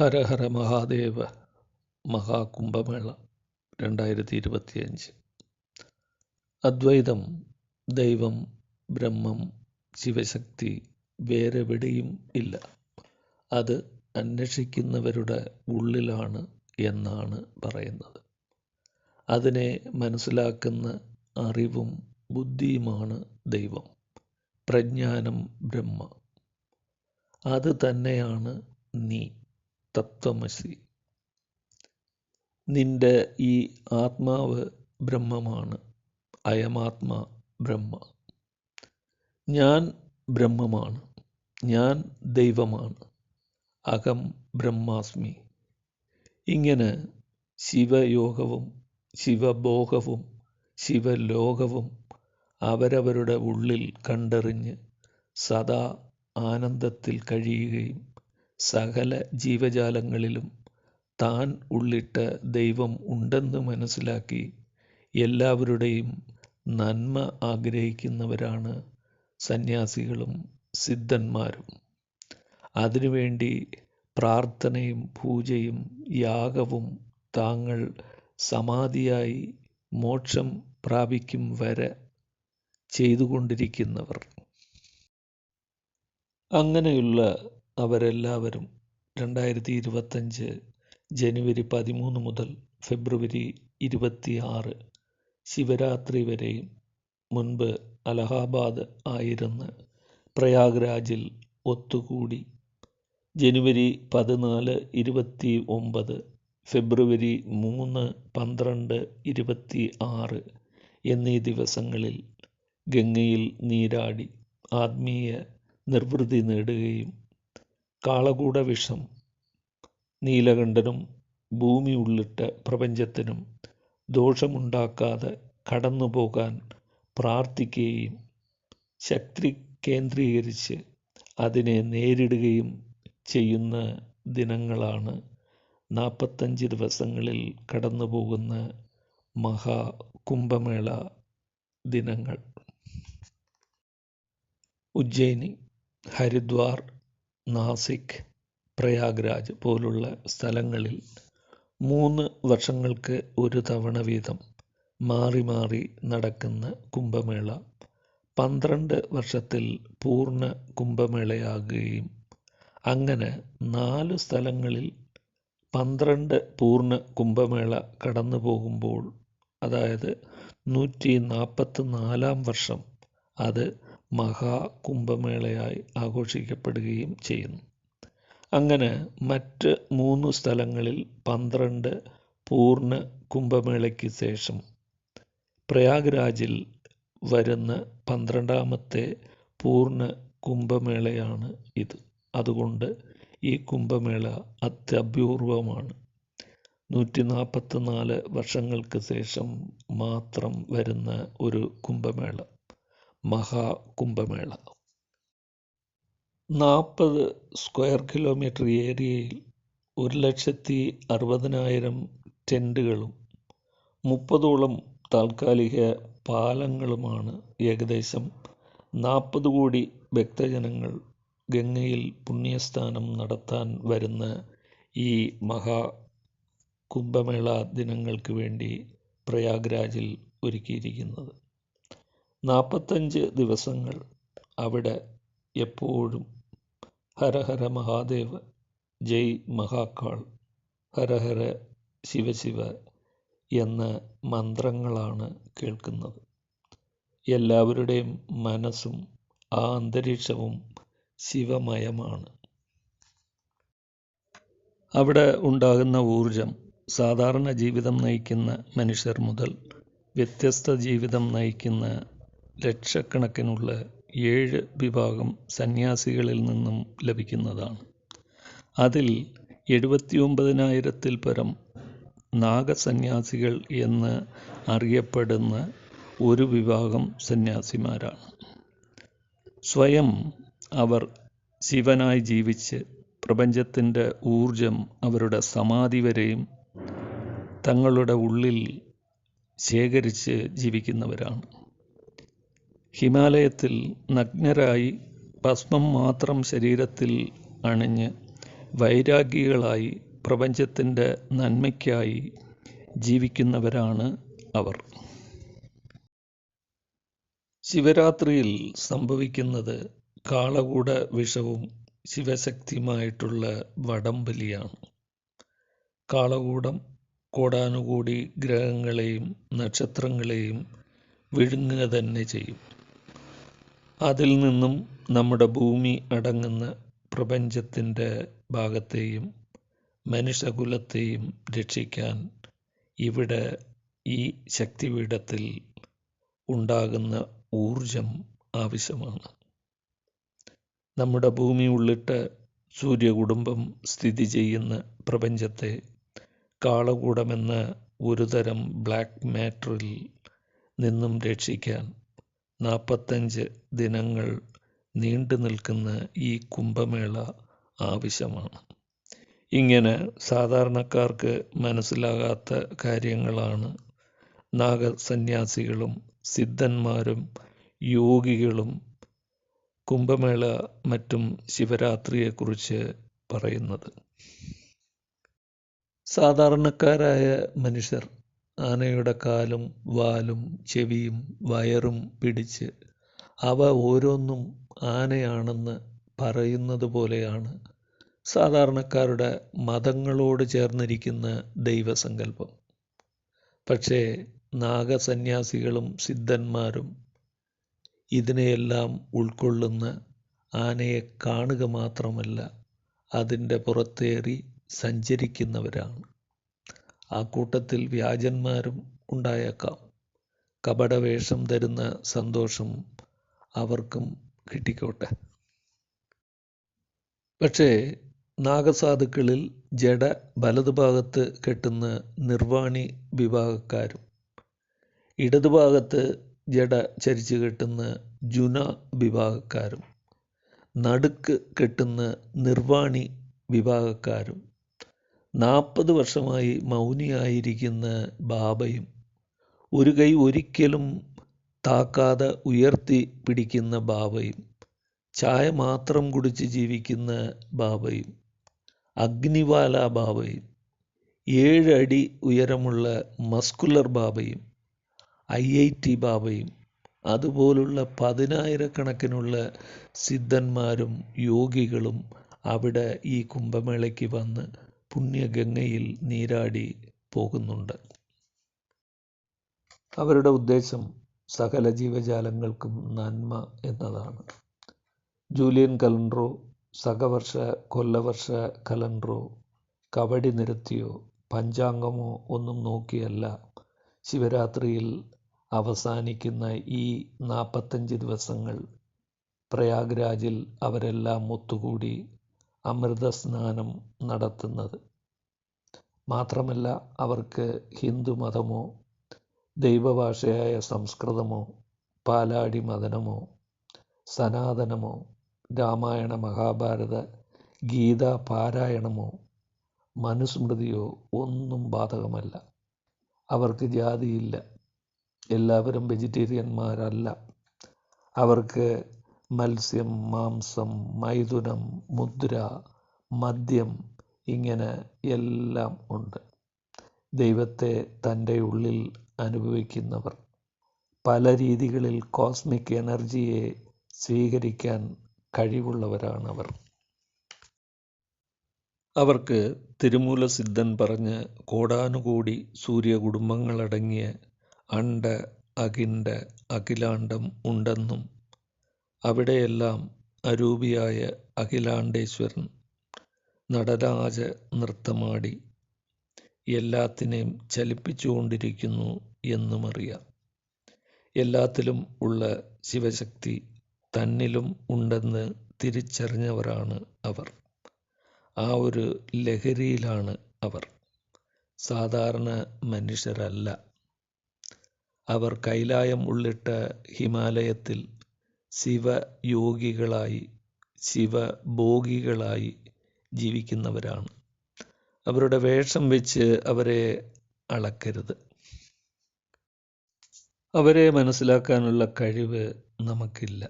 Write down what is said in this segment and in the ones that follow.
ഹര ഹര മഹാദേവ മഹാകുംഭമേള രണ്ടായിരത്തി ഇരുപത്തിയഞ്ച് അദ്വൈതം ദൈവം ബ്രഹ്മം ശിവശക്തി വേറെവിടെയും ഇല്ല. അത് അന്വേഷിക്കുന്നവരുടെ ഉള്ളിലാണ് എന്നാണ് പറയുന്നത്. അതിനെ മനസ്സിലാക്കുന്ന അറിവും ബുദ്ധിയുമാണ് ദൈവം പ്രജ്ഞാനം ബ്രഹ്മ. അത് തന്നെയാണ് നീ. തത്വമസി. നിന്റെ ഈ ആത്മാവ് ബ്രഹ്മമാണ്. അയമാത്മ ബ്രഹ്മ. ഞാൻ ബ്രഹ്മമാണ്. ഞാൻ ദൈവമാണ്. അകം ബ്രഹ്മാസ്മി. ഇങ്ങനെ ശിവയോഗവും ശിവബോഹവും ശിവലോകവും അവരവരുടെ ഉള്ളിൽ കണ്ടറിഞ്ഞ് സദാ ആനന്ദത്തിൽ കഴിയുകയും സകല ജീവജാലങ്ങളിലും താൻ ഉള്ളിട്ട് ദൈവം ഉണ്ടെന്ന് മനസ്സിലാക്കി എല്ലാവരുടെയും നന്മ ആഗ്രഹിക്കുന്നവരാണ് സന്യാസികളും സിദ്ധന്മാരും. അതിനുവേണ്ടി പ്രാർത്ഥനയും പൂജയും യാഗവും താങ്കൾ സമാധിയായി മോക്ഷം പ്രാപിക്കും വരെ ചെയ്തുകൊണ്ടിരിക്കുന്നവർ. അങ്ങനെയുള്ള അവരെല്ലാവരും രണ്ടായിരത്തി ഇരുപത്തഞ്ച് ജനുവരി പതിമൂന്ന് മുതൽ ഫെബ്രുവരി ഇരുപത്തി ആറ് ശിവരാത്രി വരെയും മുൻപ് അലഹാബാദ് ആയിരുന്ന പ്രയാഗ്രാജിൽ ഒത്തുകൂടി. ജനുവരി പതിനാല് ഇരുപത്തി ഒമ്പത് ഫെബ്രുവരി മൂന്ന് പന്ത്രണ്ട് ഇരുപത്തി ആറ് എന്നീ ദിവസങ്ങളിൽ ഗംഗയിൽ നീരാടി ആത്മീയ നിർവൃതി നേടുകയും കാളകൂട വിഷം നീലകണ്ഠനും ഭൂമി ഉള്ളിട്ട് പ്രപഞ്ചത്തിനും ദോഷമുണ്ടാക്കാതെ കടന്നുപോകാൻ പ്രാർത്ഥിക്കുകയും ശക്തി കേന്ദ്രീകരിച്ച് അതിനെ നേരിടുകയും ചെയ്യുന്ന ദിനങ്ങളാണ് നാൽപ്പത്തഞ്ച് ദിവസങ്ങളിൽ കടന്നു പോകുന്ന മഹാ കുംഭമേള ദിനങ്ങൾ. ഉജ്ജയിനി ഹരിദ്വാർ നാസിക് പ്രയാഗ്രാജ് പോലുള്ള സ്ഥലങ്ങളിൽ മൂന്ന് വർഷങ്ങൾക്ക് ഒരു തവണ വീതം മാറി മാറി നടക്കുന്ന കുംഭമേള പന്ത്രണ്ട് വർഷത്തിൽ പൂർണ കുംഭമേളയാകുകയും അങ്ങനെ നാല് സ്ഥലങ്ങളിൽ പന്ത്രണ്ട് പൂർണ കുംഭമേള കടന്നു പോകുമ്പോൾ അതായത് നൂറ്റി നാൽപ്പത്തി നാലാം വർഷം അത് മഹാകുംഭമേളയായി ആഘോഷിക്കപ്പെടുകയും ചെയ്യുന്നു. അങ്ങനെ മറ്റ് മൂന്ന് സ്ഥലങ്ങളിൽ പന്ത്രണ്ട് പൂർണ കുംഭമേളയ്ക്ക് ശേഷം പ്രയാഗ്രാജിൽ വരുന്ന പന്ത്രണ്ടാമത്തെ പൂർണ കുംഭമേളയാണ് ഇത്. അതുകൊണ്ട് ഈ കുംഭമേള അത്യപൂർവമാണ്. നൂറ്റി നാൽപ്പത്തി നാല് വർഷങ്ങൾക്ക് ശേഷം മാത്രം വരുന്ന ഒരു കുംഭമേള. മഹാകുംഭമേള. നാൽപ്പത് സ്ക്വയർ കിലോമീറ്റർ ഏരിയയിൽ ഒരു ലക്ഷത്തി അറുപതിനായിരം ടെന്റുകളും മുപ്പതോളം താൽക്കാലിക പാലങ്ങളുമാണ് ഏകദേശം നാൽപ്പത് കോടി ഭക്തജനങ്ങൾ ഗംഗയിൽ പുണ്യസ്ഥാനം നടത്താൻ വരുന്ന ഈ മഹാ കുംഭമേള ദിനങ്ങൾക്ക് വേണ്ടി പ്രയാഗ്രാജിൽ ഒരുക്കിയിരിക്കുന്നത്. നാൽപ്പത്തഞ്ച് ദിവസങ്ങൾ അവിടെ എപ്പോഴും. ഹര ഹര മഹാദേവ ജയ് മഹാകാൾ ഹര ഹര ശിവശിവ എന്ന മന്ത്രങ്ങളാണ് കേൾക്കുന്നത്. എല്ലാവരുടെയും മനസ്സും ആ അന്തരീക്ഷവും ശിവമയമാണ്. അവിടെ ഉണ്ടാകുന്ന ഊർജം സാധാരണ ജീവിതം നയിക്കുന്ന മനുഷ്യർ മുതൽ വ്യത്യസ്ത ജീവിതം നയിക്കുന്ന ലക്ഷക്കണക്കിനുള്ള ഏഴ് വിഭാഗം സന്യാസികളിൽ നിന്നും ലഭിക്കുന്നതാണ്. അതിൽ എഴുപത്തിയൊമ്പതിനായിരത്തിൽ പരം നാഗസന്യാസികൾ എന്ന് അറിയപ്പെടുന്ന ഒരു വിഭാഗം സന്യാസിമാരാണ്. സ്വയം അവർ ശിവനായി ജീവിച്ച് പ്രപഞ്ചത്തിന്റെ ഊർജം അവരുടെ സമാധി വരെയും തങ്ങളുടെ ഉള്ളിൽ ശേഖരിച്ച് ജീവിക്കുന്നവരാണ്. ഹിമാലയത്തിൽ നഗ്നരായി ഭസ്മം മാത്രം ശരീരത്തിൽ അണിഞ്ഞ് വൈരാഗികളായി പ്രപഞ്ചത്തിന്റെ നന്മയ്ക്കായി ജീവിക്കുന്നവരാണ് അവർ. ശിവരാത്രിയിൽ സംഭവിക്കുന്നത് കാളകൂട വിഷവും ശിവശക്തിയുമായിട്ടുള്ള വടംബലിയാണ് കാളകൂടം കോടാനുകൂടി ഗ്രഹങ്ങളെയും നക്ഷത്രങ്ങളെയും വിഴുങ്ങുക തന്നെ ചെയ്യും. അതിൽ നിന്നും നമ്മുടെ ഭൂമി അടങ്ങുന്ന പ്രപഞ്ചത്തിന്റെ ഭാഗത്തെയും മനുഷ്യകുലത്തെയും രക്ഷിക്കാൻ ഇവിടെ ഈ ശക്തിപീഠത്തിൽ ഉണ്ടാകുന്ന ഊർജം ആവശ്യമാണ്. നമ്മുടെ ഭൂമി ഉള്ളിട്ട് സൂര്യകുടുംബം സ്ഥിതി ചെയ്യുന്ന പ്രപഞ്ചത്തെ കാളകൂടമെന്ന ഒരുതരം ബ്ലാക്ക് മാറ്ററിൽ നിന്നും രക്ഷിക്കാൻ നാൽപ്പത്തഞ്ച് ദിനങ്ങൾ നീണ്ടു നിൽക്കുന്ന ഈ കുംഭമേള ആവശ്യമാണ്. ഇങ്ങനെ സാധാരണക്കാർക്ക് മനസ്സിലാകാത്ത കാര്യങ്ങളാണ് നാഗസന്യാസികളും സിദ്ധന്മാരും യോഗികളും കുംഭമേള മറ്റും ശിവരാത്രിയെക്കുറിച്ച് പറയുന്നത്. സാധാരണക്കാരായ മനുഷ്യർ ആനയുടെ കാലും വാലും ചെവിയും വയറും പിടിച്ച് അവ ഓരോന്നും ആനയാണെന്ന് പറയുന്നത് പോലെയാണ് സാധാരണക്കാരുടെ മതങ്ങളോട് ചേർന്നിരിക്കുന്ന ദൈവസങ്കല്പം. പക്ഷേ നാഗസന്യാസികളും സിദ്ധന്മാരും ഇതിനെയെല്ലാം ഉൾക്കൊള്ളുന്ന ആനയെ കാണുക മാത്രമല്ല അതിന്റെ പുറത്തേറി സഞ്ചരിക്കുന്നവരാണ്. ആ കൂട്ടത്തിൽ വ്യാജന്മാരും ഉണ്ടായേക്കാം. കപടവേഷം തരുന്ന സന്തോഷം അവർക്കും കിട്ടിക്കോട്ടെ. പക്ഷേ നാഗസാധുക്കളിൽ ജഡ വലതുഭാഗത്ത് കെട്ടുന്ന നിർവാണി വിഭാഗക്കാരും ഇടതുഭാഗത്ത് ജഡ ചരിച്ചു കെട്ടുന്ന ജുന വിഭാഗക്കാരും നടുക്ക് കെട്ടുന്ന നിർവാണി വിഭാഗക്കാരും നാൽപ്പത് വർഷമായി മൗനിയായിരിക്കുന്ന ബാബയും ഒരു കൈ ഒരിക്കലും താക്കാതെ ഉയർത്തി പിടിക്കുന്ന ബാബയും ചായ മാത്രം കുടിച്ച് ജീവിക്കുന്ന ബാബയും അഗ്നിവാല ബാബയും ഏഴടി ഉയരമുള്ള മസ്കുലർ ബാബയും ഐ ഐ ടി ബാബയും അതുപോലുള്ള പതിനായിരക്കണക്കിനുള്ള സിദ്ധന്മാരും യോഗികളും അവിടെ ഈ കുംഭമേളയ്ക്ക് വന്ന് പുണ്യഗംഗയിൽ നീരാടി പോകുന്നുണ്ട്. അവരുടെ ഉദ്ദേശം സകല ജീവജാലങ്ങൾക്കും നന്മ എന്നതാണ്. ജൂലിയൻ കലണ്ടറോ സകവർഷ കൊല്ലവർഷ കലണ്ടറോ കബഡി നിരത്തിയോ പഞ്ചാംഗമോ ഒന്നും നോക്കിയല്ല. ശിവരാത്രിയിൽ അവസാനിക്കുന്ന ഈ നാൽപ്പത്തഞ്ച് ദിവസങ്ങൾ പ്രയാഗ്രാജിൽ അവരെല്ലാം ഒത്തുകൂടി അമൃതസ്നാനം നടത്തുന്നത്. മാത്രമല്ല അവർക്ക് ഹിന്ദുമതമോ ദൈവഭാഷയായ സംസ്കൃതമോ പാലാടി മതനമോ സനാതനമോ രാമായണ മഹാഭാരത ഗീതാ പാരായണമോ മനുസ്മൃതിയോ ഒന്നും ബാധകമല്ല. അവർക്ക് ജാതിയില്ല. എല്ലാവരും വെജിറ്റേറിയന്മാരല്ല. അവർക്ക് മത്സ്യം മാംസം മൈഥുനം മുദ്ര മദ്യം ഇങ്ങനെ എല്ലാം ഉണ്ട്. ദൈവത്തെ തന്റെ ഉള്ളിൽ അനുഭവിക്കുന്നവർ. പല രീതികളിൽ കോസ്മിക് എനർജിയെ സ്വീകരിക്കാൻ കഴിവുള്ളവരാണവർ. അവർക്ക് തിരുമൂല സിദ്ധൻ പറഞ്ഞ് കോടാനുകൂടി സൂര്യകുടുംബങ്ങളടങ്ങിയ അണ്ട അകിണ്ട അഖിലാണ്ടം ഉണ്ടെന്നും അവിടെയെല്ലാം അരൂപിയായ അഖിലാണ്ടേശ്വരൻ നടരാജ നൃത്തമാടി എല്ലാത്തിനെയും ചലിപ്പിച്ചുകൊണ്ടിരിക്കുന്നു എന്നുമറിയാം എല്ലാത്തിലും ഉള്ള ശിവശക്തി തന്നിലും ഉണ്ടെന്ന് തിരിച്ചറിഞ്ഞവരാണ് അവർ. ആ ഒരു ലഹരിയിലാണ് അവർ. സാധാരണ മനുഷ്യരല്ല. അവർ കൈലായം ഉള്ളിട്ട ഹിമാലയത്തിൽ ശിവയോഗികളായി ശിവഭോഗികളായി ജീവിക്കുന്നവരാണ്. അവരുടെ വേഷം വെച്ച് അവരെ അളക്കരുത്. അവരെ മനസ്സിലാക്കാനുള്ള കഴിവ് നമുക്കില്ല.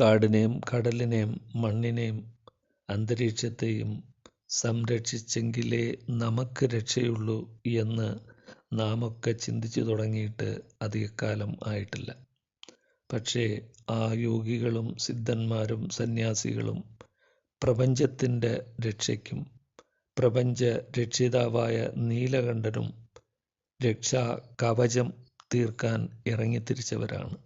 കാടിനെയും കടലിനെയും മണ്ണിനെയും അന്തരീക്ഷത്തെയും സംരക്ഷിച്ചെങ്കിലേ നമുക്ക് രക്ഷയുള്ളൂ എന്ന് നാമൊക്കെ ചിന്തിച്ചു തുടങ്ങിയിട്ട് അധികകാലം ആയിട്ടില്ല. പക്ഷേ ആ യോഗികളും സിദ്ധന്മാരും സന്യാസികളും പ്രപഞ്ചത്തിന്റെ രക്ഷയ്ക്കും പ്രപഞ്ച രക്ഷിതാവായ നീലകണ്ഠനും രക്ഷാ കവചം തീർക്കാൻ ഇറങ്ങിത്തിരിച്ചവരാണ്.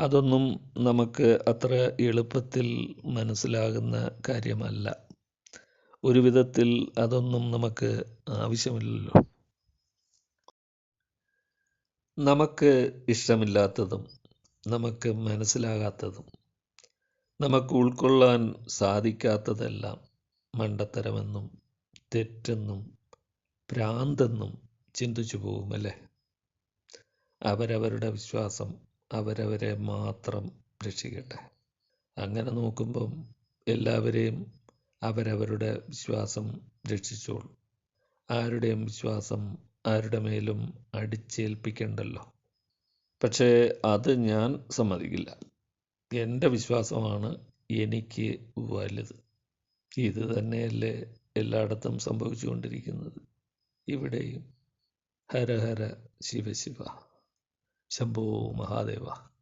അതൊന്നും നമുക്ക് അത്ര എളുപ്പത്തിൽ മനസ്സിലാകുന്ന കാര്യമല്ല. ഒരു വിധത്തിൽ അതൊന്നും നമുക്ക് ആവശ്യമില്ലല്ലോ. നമുക്ക് ഇഷ്ടമില്ലാത്തതും നമുക്ക് മനസ്സിലാകാത്തതും നമുക്ക് ഉൾക്കൊള്ളാൻ സാധിക്കാത്തതെല്ലാം മണ്ടത്തരമെന്നും തെറ്റെന്നും ഭ്രാന്തെന്നും ചിന്തിച്ചു പോകുമല്ലേ അവരവരുടെ വിശ്വാസം അവരവരെ മാത്രം രക്ഷിക്കട്ടെ. അങ്ങനെ നോക്കുമ്പം എല്ലാവരെയും അവരവരുടെ വിശ്വാസം രക്ഷിച്ചോളും. ആരുടെയും വിശ്വാസം ആരുടെ മേലും അടിച്ചേൽപ്പിക്കണ്ടല്ലോ? പക്ഷേ അത് ഞാൻ സമ്മതിക്കില്ല. എന്റെ വിശ്വാസമാണ് എനിക്ക് വലുത്. ഇത് തന്നെയല്ലേ എല്ലായിടത്തും സംഭവിച്ചുകൊണ്ടിരിക്കുന്നത്. ഇവിടെയും ഹര ഹര ശിവ ശിവ. ശംഭോ മഹാദേവ.